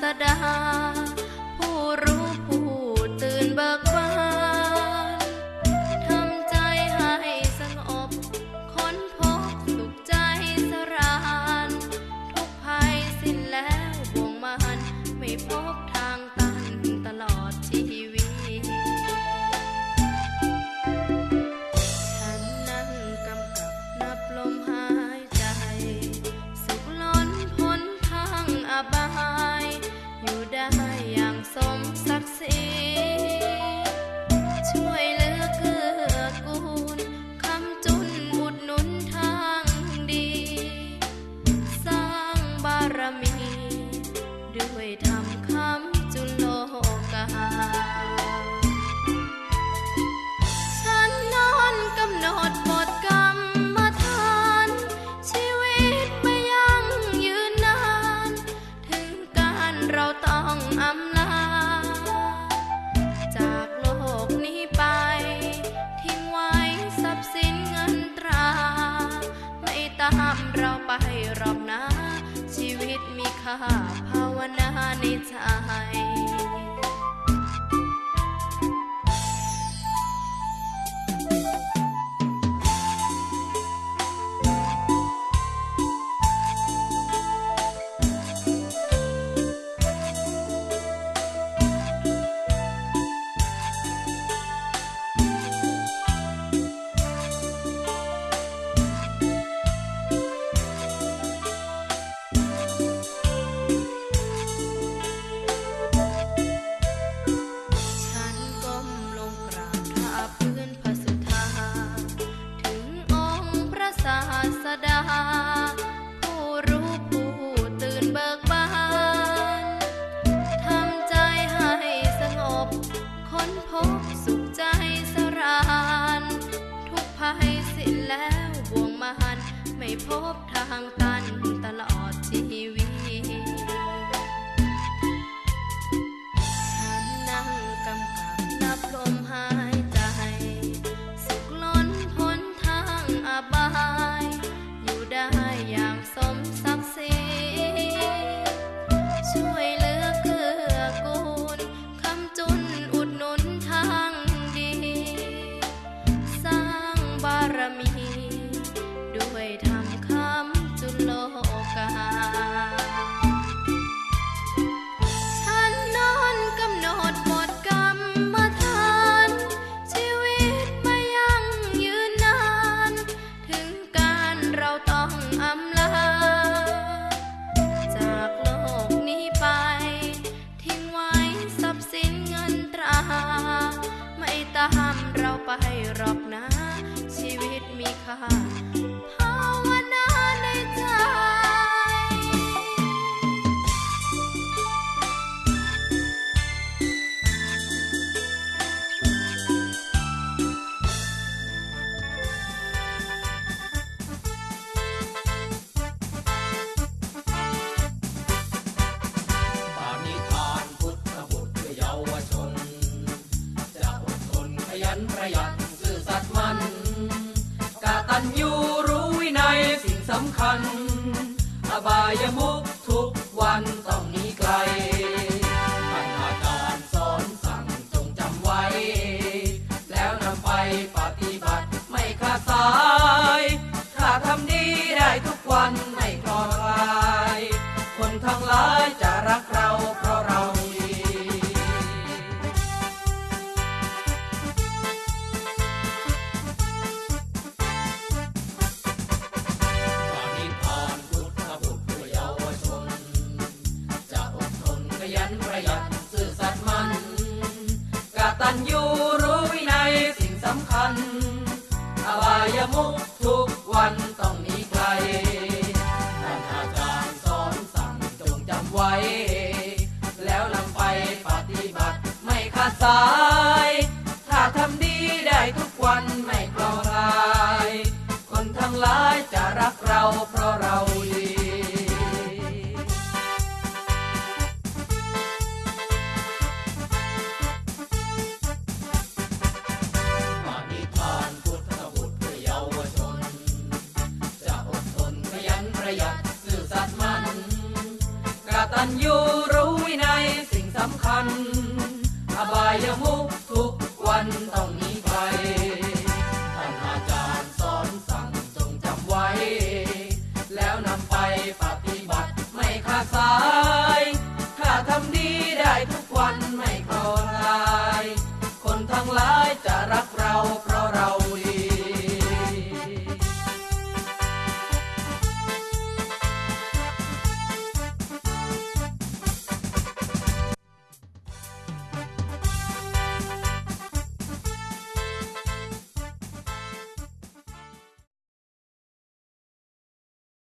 สดา ผู้รู้ผู้ตื่นเบิกบานทำใจให้สงบ ค้นพบสุขใจสราน ทุกภัยสิ้นแล้วบ่วงมันไม่พบ ในใจ ให้สิ้นแล้วบ่วงมหัน ไม่พบทางตันตลอดชีวิต ภาวนาในใจ ปานิธานพุทธบุตเพื่อเยาวชน จะอดทนขยันประหยัดซื่อสัตย์มัน กาตันยูรู้วินัยสิ่งสำคัญ อบายมุกทุกวันต้องมีไกลท่านาการสอนสั่งจงจำไว้ แล้วนำไปปฏิบัติไม่ขาดสาย ว้ แล้วนำไปปฏิบัติไม่ขาดสาย ถ้าทำดีได้ทุกวันไม่กลอราย คนทั้งหลายจะรักเราเพราะ